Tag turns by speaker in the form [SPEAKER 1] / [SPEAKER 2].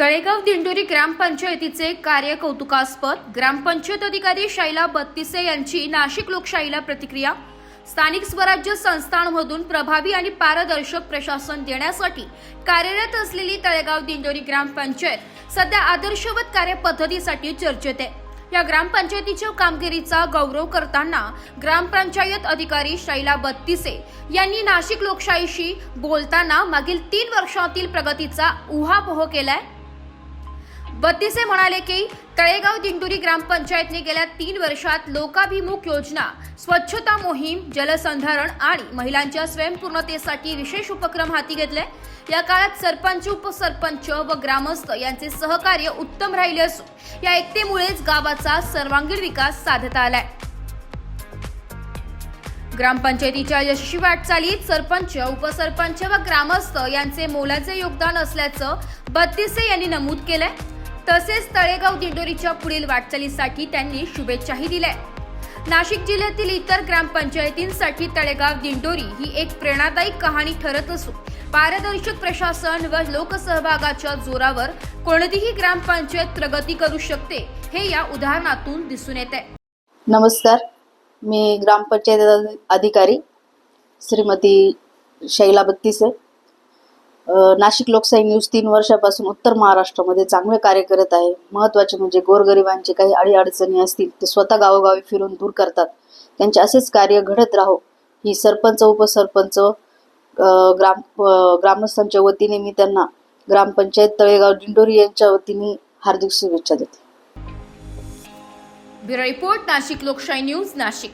[SPEAKER 1] तळेगाव दिंडोरी ग्रामपंचायतीचे कार्य कौतुकास्पद ग्रामपंचायत अधिकारी शैला बत्तीसे यांची नाशिक लोकशाहीला प्रतिक्रिया. स्थानिक स्वराज्य संस्थांमधून प्रभावी आणि पारदर्शक प्रशासन देण्यासाठी कार्यरत असलेली तळेगाव दिंडोरी ग्रामपंचायत सध्या आदर्शवत कार्यपद्धतीसाठी चर्चेत आहे. या ग्रामपंचायतीच्या कामगिरीचा गौरव करताना ग्रामपंचायत अधिकारी शैला बत्तीसे यांनी नाशिक लोकशाहीशी बोलताना मागील तीन वर्षातील प्रगतीचा उहापोह केलाय. बत्तीसे म्हणाले की तळेगाव दिंडोरी ग्रामपंचायतने गेल्या तीन वर्षात लोकाभिमुख योजना स्वच्छता मोहीम जलसंधारण आणि महिलांच्या स्वयंपूर्णतेसाठी विशेष उपक्रम हाती घेतले. या काळात सरपंच उपसरपंच व ग्रामस्थ यांचे सहकार्य उत्तम राहिले असून या एकतेमुळेच गावाचा सर्वांगीण विकास साधता आलाय. ग्रामपंचायतीच्या यशस्वी वाटचालीत सरपंच उपसरपंच व ग्रामस्थ यांचे मोलाचे योगदान असल्याचं बत्तीसे यांनी नमूद केलंय. तसेच तळेगाव दिंडोरीच्या पुढील वाटचालीसाठी त्यांनी शुभेच्छाही दिल्या. नाशिक जिल्ह्यातील इतर ग्रामपंचायतींसाठी तळेगाव दिंडोरी ही एक प्रेरणादायी कहाणी ठरत असून पारदर्शक प्रशासन व लोकसहभागाच्या जोरावर कोणतीही ग्रामपंचायत प्रगती करू शकते हे या उदाहरणातून दिसून येते
[SPEAKER 2] नमस्कार मी ग्रामपंचायत अधिकारी श्रीमती शैला बत्तीसे आहे नाशिक लोकशाही न्यूज तीन वर्षापासून उत्तर महाराष्ट्रामध्ये चांगले कार्य करत आहे. महत्त्वाचे म्हणजे गोरगरिबांचे काही अडीअडचणी असतील ते स्वतः गावोगावी फिरून दूर करतात. त्यांचे असेच कार्य घडत राहो. ही सरपंच उपसरपंच ग्राम ग्रामस्थांच्या वतीने मी त्यांना ग्रामपंचायत तळेगाव दिंडोरी यांच्या वतीने हार्दिक शुभेच्छा देते.
[SPEAKER 1] रिपोर्ट नाशिक लोकशाही न्यूज नाशिक.